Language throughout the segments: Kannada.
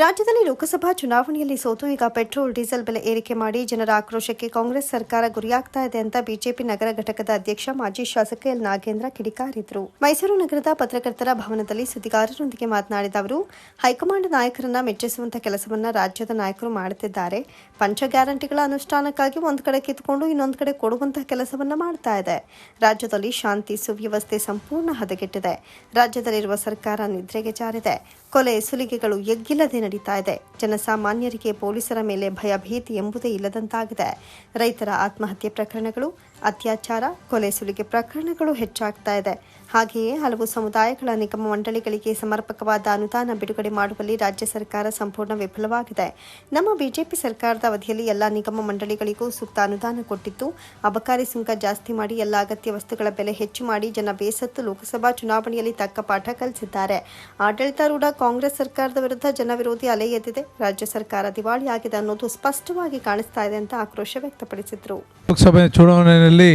ರಾಜ್ಯದಲ್ಲಿ ಲೋಕಸಭಾ ಚುನಾವಣೆಯಲ್ಲಿ ಸೋತು. ಈಗ ಪೆಟ್ರೋಲ್, ಡೀಸೆಲ್ ಬೆಲೆ ಏರಿಕೆ ಮಾಡಿ ಜನರ ಆಕ್ರೋಶಕ್ಕೆ ಕಾಂಗ್ರೆಸ್ ಸರ್ಕಾರ ಗುರಿಯಾಗ್ತಾ ಇದೆ ಅಂತ ಬಿಜೆಪಿ ನಗರ ಘಟಕದ ಅಧ್ಯಕ್ಷ ಮಾಜಿ ಶಾಸಕ ಎಲ್ ನಾಗೇಂದ್ರ ಕಿಡಿಕಾರಿದ್ರು. ಮೈಸೂರು ನಗರದ ಪತ್ರಕರ್ತರ ಭವನದಲ್ಲಿ ಸುದ್ದಿಗಾರರೊಂದಿಗೆ ಮಾತನಾಡಿದ ಅವರು, ಹೈಕಮಾಂಡ್ ನಾಯಕರನ್ನ ಮೆಚ್ಚಿಸುವಂತಹ ಕೆಲಸವನ್ನ ರಾಜ್ಯದ ನಾಯಕರು ಮಾಡುತ್ತಿದ್ದಾರೆ. ಪಂಚ ಗ್ಯಾರಂಟಿಗಳ ಅನುಷ್ಠಾನಕ್ಕಾಗಿ ಒಂದು ಕಡೆ ಕಿತ್ಕೊಂಡು ಇನ್ನೊಂದು ಕಡೆ ಕೊಡುವಂತಹ ಕೆಲಸವನ್ನ ಮಾಡ್ತಾ ಇದೆ. ರಾಜ್ಯದಲ್ಲಿ ಶಾಂತಿ, ಸುವ್ಯವಸ್ಥೆ ಸಂಪೂರ್ಣ ಹದಗೆಟ್ಟಿದೆ. ರಾಜ್ಯದಲ್ಲಿರುವ ಸರ್ಕಾರ ನಿದ್ರೆಗೆ ಜಾರಿದೆ. ಕೊಲೆ, ಸುಲಿಗೆಗಳು ಎಗ್ಗಿಲ್ಲದೆ ನಡೀತಾ ಇದೆ. ಜನಸಾಮಾನ್ಯರಿಗೆ ಪೊಲೀಸರ ಮೇಲೆ ಭಯಭೀತಿ ಎಂಬುದೇ ಇಲ್ಲದಂತಾಗಿದೆ. ರೈತರ ಆತ್ಮಹತ್ಯೆ ಪ್ರಕರಣಗಳು, ಅತ್ಯಾಚಾರ, ಕೊಲೆ ಸುಲಿಗೆ ಪ್ರಕರಣಗಳು ಹೆಚ್ಚಾಗ್ತಾ ಇದೆ. ಹಾಗೆಯೇ ಹಲವು ಸಮುದಾಯಗಳ ನಿಗಮ ಮಂಡಳಿಗಳಿಗೆ ಸಮರ್ಪಕವಾದ ಅನುದಾನ ಬಿಡುಗಡೆ ಮಾಡುವಲ್ಲಿ ರಾಜ್ಯ ಸರ್ಕಾರ ಸಂಪೂರ್ಣ ವಿಫಲವಾಗಿದೆ. ನಮ್ಮ ಬಿಜೆಪಿ ಸರ್ಕಾರದ ಅವಧಿಯಲ್ಲಿ ಎಲ್ಲ ನಿಗಮ ಮಂಡಳಿಗಳಿಗೂ ಸೂಕ್ತ ಅನುದಾನ ಕೊಟ್ಟಿದ್ದು, ಅಬಕಾರಿ ಸುಂಕ ಜಾಸ್ತಿ ಮಾಡಿ ಎಲ್ಲ ಅಗತ್ಯ ವಸ್ತುಗಳ ಬೆಲೆ ಹೆಚ್ಚು ಮಾಡಿ ಜನ ಬೇಸತ್ತು ಲೋಕಸಭಾ ಚುನಾವಣೆಯಲ್ಲಿ ತಕ್ಕ ಪಾಠ ಕಲಿಸಿದ್ದಾರೆ. ಆಡಳಿತಾರೂಢ ಕಾಂಗ್ರೆಸ್ ಸರ್ಕಾರದ ವಿರುದ್ಧ ಜನವಿರೋಧಿ ಅಲೆ ಎದ್ದಿದೆ. ರಾಜ್ಯ ಸರ್ಕಾರ ದಿವಾಳಿಯಾಗಿದೆ ಅನ್ನೋದು ಸ್ಪಷ್ಟವಾಗಿ ಕಾಣಿಸ್ತಾ ಇದೆ ಅಂತ ಆಕ್ರೋಶ ವ್ಯಕ್ತಪಡಿಸಿದರು. ಲೋಕಸಭೆ ಚುನಾವಣೆಯಲ್ಲಿ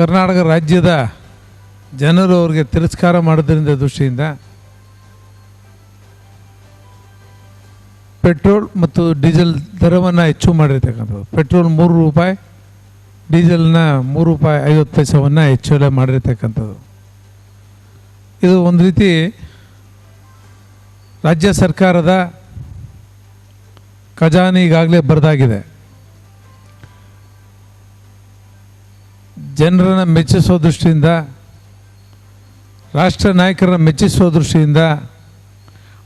ಕರ್ನಾಟಕ ರಾಜ್ಯದ ಜನರು ಅವ್ರಿಗೆ ತಿರಸ್ಕಾರ ಮಾಡೋದ್ರಿಂದ ದೃಷ್ಟಿಯಿಂದ ಪೆಟ್ರೋಲ್ ಮತ್ತು ಡೀಸೆಲ್ ದರವನ್ನು ಹೆಚ್ಚು ಮಾಡಿರ್ತಕ್ಕಂಥದ್ದು. ಪೆಟ್ರೋಲ್ ಮೂರು ರೂಪಾಯಿ, ಡೀಸೆಲ್ನ ಮೂರು ರೂಪಾಯಿ ಐವತ್ತು ಪೈಸವನ್ನು ಹೆಚ್ಚಳ ಮಾಡಿರ್ತಕ್ಕಂಥದ್ದು. ಇದು ಒಂದು ರೀತಿ ರಾಜ್ಯ ಸರ್ಕಾರದ ಖಜಾನೆ ಈಗಾಗಲೇ ಬರೆದಾಗಿದೆ. ಜನರನ್ನು ಮೆಚ್ಚಿಸೋ ದೃಷ್ಟಿಯಿಂದ ರಾಷ್ಟ್ರ ನಾಯಕರನ್ನ ಮೆಚ್ಚಿಸೋ ದೃಷ್ಟಿಯಿಂದ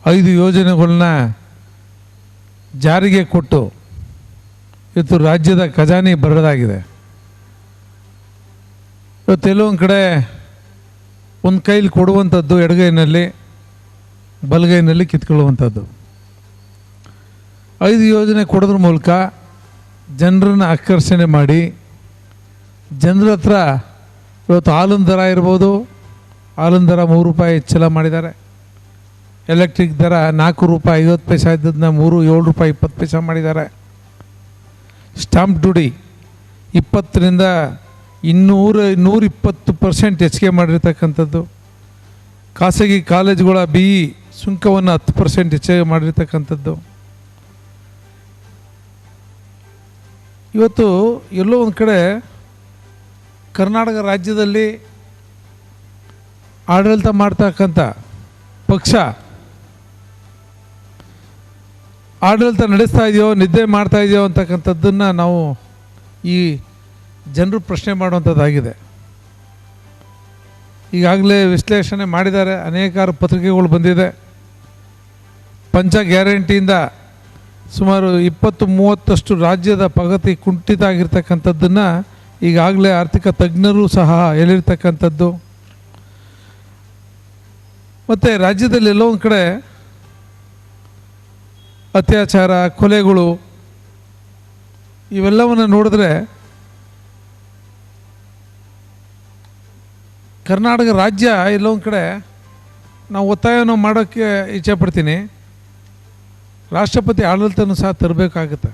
ಐದು ಯೋಜನೆಗಳನ್ನ ಜಾರಿಗೆ ಕೊಟ್ಟು ಇವತ್ತು ರಾಜ್ಯದ ಖಜಾನೆ ಬರೋದಾಗಿದೆ. ಇವತ್ತು ಎಲ್ಲೊಂದು ಕಡೆ ಒಂದು ಕೈಲಿ ಕೊಡುವಂಥದ್ದು ಎಡಗೈನಲ್ಲಿ, ಬಲಗೈನಲ್ಲಿ ಕಿತ್ಕೊಳ್ಳುವಂಥದ್ದು. ಐದು ಯೋಜನೆ ಕೊಡೋದ್ರ ಮೂಲಕ ಜನರನ್ನು ಆಕರ್ಷಣೆ ಮಾಡಿ, ಜನರ ಹತ್ರ ಇವತ್ತು ಹಾಲಿನ ದರ ಇರ್ಬೋದು ಹಾಲಿನ ದರ ಮೂರು ರೂಪಾಯಿ ಹೆಚ್ಚಳ ಮಾಡಿದ್ದಾರೆ. ಎಲೆಕ್ಟ್ರಿಕ್ ದರ ನಾಲ್ಕು ರೂಪಾಯಿ ಐವತ್ತು ಪೈಸೆ ಇದ್ದದನ್ನ ಮೂರು ಏಳು ರೂಪಾಯಿ ಇಪ್ಪತ್ತು ಪೈಸೆ ಮಾಡಿದ್ದಾರೆ. ಸ್ಟಾಂಪ್ ಡ್ಯೂಟಿ ಇಪ್ಪತ್ತರಿಂದ ಇನ್ನೂರ, ನೂರಿಪ್ಪತ್ತು ಪರ್ಸೆಂಟ್ ಹೆಚ್ಚಿಗೆ ಮಾಡಿರ್ತಕ್ಕಂಥದ್ದು. ಖಾಸಗಿ ಕಾಲೇಜುಗಳ ಬಿ ಇ ಸುಂಕವನ್ನು ಹತ್ತು ಪರ್ಸೆಂಟ್ ಹೆಚ್ಚಿಗೆ ಮಾಡಿರ್ತಕ್ಕಂಥದ್ದು. ಇವತ್ತು ಎಲ್ಲೋ ಒಂದು ಕಡೆ ಕರ್ನಾಟಕ ರಾಜ್ಯದಲ್ಲಿ ಆಡಳಿತ ಮಾಡ್ತಕ್ಕಂಥ ಪಕ್ಷ ಆಡಳಿತ ನಡೆಸ್ತಾ ಇದೆಯೋ, ನಿದ್ದೆ ಮಾಡ್ತಾ ಇದೆಯೋ ಅಂತಕ್ಕಂಥದ್ದನ್ನು ನಾವು ಈ ಜನರು ಪ್ರಶ್ನೆ ಮಾಡುವಂಥದ್ದಾಗಿದೆ. ಈಗಾಗಲೇ ವಿಶ್ಲೇಷಣೆ ಮಾಡಿದ್ದಾರೆ, ಅನೇಕಾರು ಪತ್ರಿಕೆಗಳು ಬಂದಿದೆ. ಪಂಚ ಗ್ಯಾರಂಟಿಯಿಂದ ಸುಮಾರು ಇಪ್ಪತ್ತು ಮೂವತ್ತಷ್ಟು ರಾಜ್ಯದ ಪ್ರಗತಿ ಕುಂಠಿತ ಆಗಿರ್ತಕ್ಕಂಥದ್ದನ್ನು ಈಗಾಗಲೇ ಆರ್ಥಿಕ ತಜ್ಞರು ಸಹ ಹೇಳಿರ್ತಕ್ಕಂಥದ್ದು. ಮತ್ತು ರಾಜ್ಯದಲ್ಲಿ ಎಲ್ಲೋ ಒಂದು ಕಡೆ ಅತ್ಯಾಚಾರ, ಕೊಲೆಗಳು, ಇವೆಲ್ಲವನ್ನು ನೋಡಿದ್ರೆ ಕರ್ನಾಟಕ ರಾಜ್ಯ ಎಲ್ಲೋ ಒಂದು ಕಡೆ ನಾವು ಒತ್ತಾಯವನ್ನು ಮಾಡೋಕ್ಕೆ ಇಚ್ಛೆ ಪಡ್ತೀನಿ. ರಾಷ್ಟ್ರಪತಿ ಆಡಳಿತನೂ ಸಹ ತರಬೇಕಾಗುತ್ತೆ.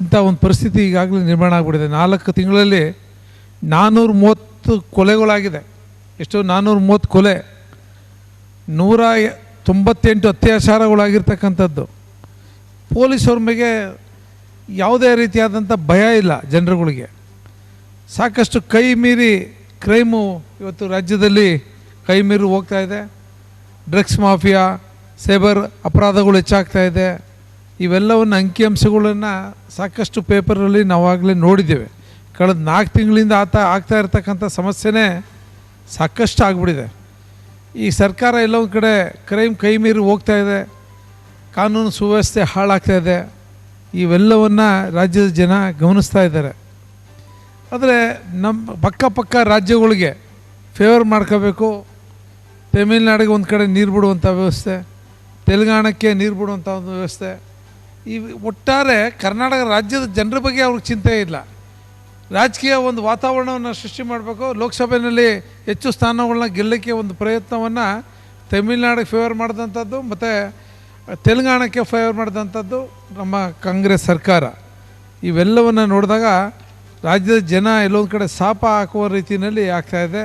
ಇಂಥ ಒಂದು ಪರಿಸ್ಥಿತಿ ಈಗಾಗಲೇ ನಿರ್ಮಾಣ ಆಗಿಬಿಟ್ಟಿದೆ. ನಾಲ್ಕು ತಿಂಗಳಲ್ಲಿ ನಾನ್ನೂರ ಮೂವತ್ತು ಕೊಲೆಗಳಾಗಿದೆ. ಎಷ್ಟು ನಾನ್ನೂರ ಮೂವತ್ತು ಕೊಲೆ. ನೂರ ತೊಂಬತ್ತೆಂಟು ಅತ್ಯಾಚಾರಗಳಾಗಿರ್ತಕ್ಕಂಥದ್ದು. ಪೊಲೀಸವ್ರ ಮೇಲೆ ಯಾವುದೇ ರೀತಿಯಾದಂಥ ಭಯ ಇಲ್ಲ ಜನರುಗಳಿಗೆ. ಸಾಕಷ್ಟು ಕೈ ಮೀರಿ ಕ್ರೈಮು ಇವತ್ತು ರಾಜ್ಯದಲ್ಲಿ ಕೈ ಮೀರಿ ಹೋಗ್ತಾ ಇದೆ. ಡ್ರಗ್ಸ್ ಮಾಫಿಯಾ, ಸೈಬರ್ ಅಪರಾಧಗಳು ಹೆಚ್ಚಾಗ್ತಾ ಇದೆ. ಇವೆಲ್ಲವನ್ನು ಅಂಕಿಅಂಶಗಳನ್ನು ಸಾಕಷ್ಟು ಪೇಪರಲ್ಲಿ ನಾವಾಗಲೇ ನೋಡಿದ್ದೇವೆ. ಕಳೆದ ನಾಲ್ಕು ತಿಂಗಳಿಂದ ಆತ ಆಗ್ತಾ ಇರತಕ್ಕಂಥ ಸಮಸ್ಯೆನೇ ಸಾಕಷ್ಟು ಆಗ್ಬಿಟ್ಟಿದೆ. ಈ ಸರ್ಕಾರ ಎಲ್ಲೊಂದು ಕಡೆ ಕ್ರೈಮ್ ಕೈ ಮೀರಿ ಹೋಗ್ತಾ ಇದೆ, ಕಾನೂನು ಸುವ್ಯವಸ್ಥೆ ಹಾಳಾಗ್ತಾ ಇದೆ, ಇವೆಲ್ಲವನ್ನು ರಾಜ್ಯದ ಜನ ಗಮನಿಸ್ತಾ ಇದ್ದಾರೆ. ಆದರೆ ನಮ್ಮ ಪಕ್ಕ ಪಕ್ಕ ರಾಜ್ಯಗಳಿಗೆ ಫೇವರ್ ಮಾಡ್ಕೋಬೇಕು, ತಮಿಳ್ನಾಡಿಗೆ ಒಂದು ಕಡೆ ನೀರು ಬಿಡುವಂಥ ವ್ಯವಸ್ಥೆ, ತೆಲಂಗಾಣಕ್ಕೆ ನೀರು ಬಿಡುವಂಥ ಒಂದು ವ್ಯವಸ್ಥೆ. ಈ ಒಟ್ಟಾರೆ ಕರ್ನಾಟಕ ರಾಜ್ಯದ ಜನರ ಬಗ್ಗೆ ಅವ್ರಿಗೆ ಚಿಂತೆ ಇಲ್ಲ. ರಾಜಕೀಯ ಒಂದು ವಾತಾವರಣವನ್ನು ಸೃಷ್ಟಿ ಮಾಡಬೇಕು, ಲೋಕಸಭೆಯಲ್ಲಿ ಹೆಚ್ಚು ಸ್ಥಾನಗಳನ್ನ ಗೆಲ್ಲಕ್ಕೆ ಒಂದು ಪ್ರಯತ್ನವನ್ನು ತಮಿಳ್ನಾಡಿಗೆ ಫೇವರ್ ಮಾಡಿದಂಥದ್ದು, ಮತ್ತು ತೆಲಂಗಾಣಕ್ಕೆ ಫೇವರ್ ಮಾಡಿದಂಥದ್ದು ನಮ್ಮ ಕಾಂಗ್ರೆಸ್ ಸರ್ಕಾರ. ಇವೆಲ್ಲವನ್ನು ನೋಡಿದಾಗ ರಾಜ್ಯದ ಜನ ಎಲ್ಲೊಂದು ಕಡೆ ಶಾಪ ಹಾಕುವ ರೀತಿಯಲ್ಲಿ ಆಗ್ತಾಯಿದೆ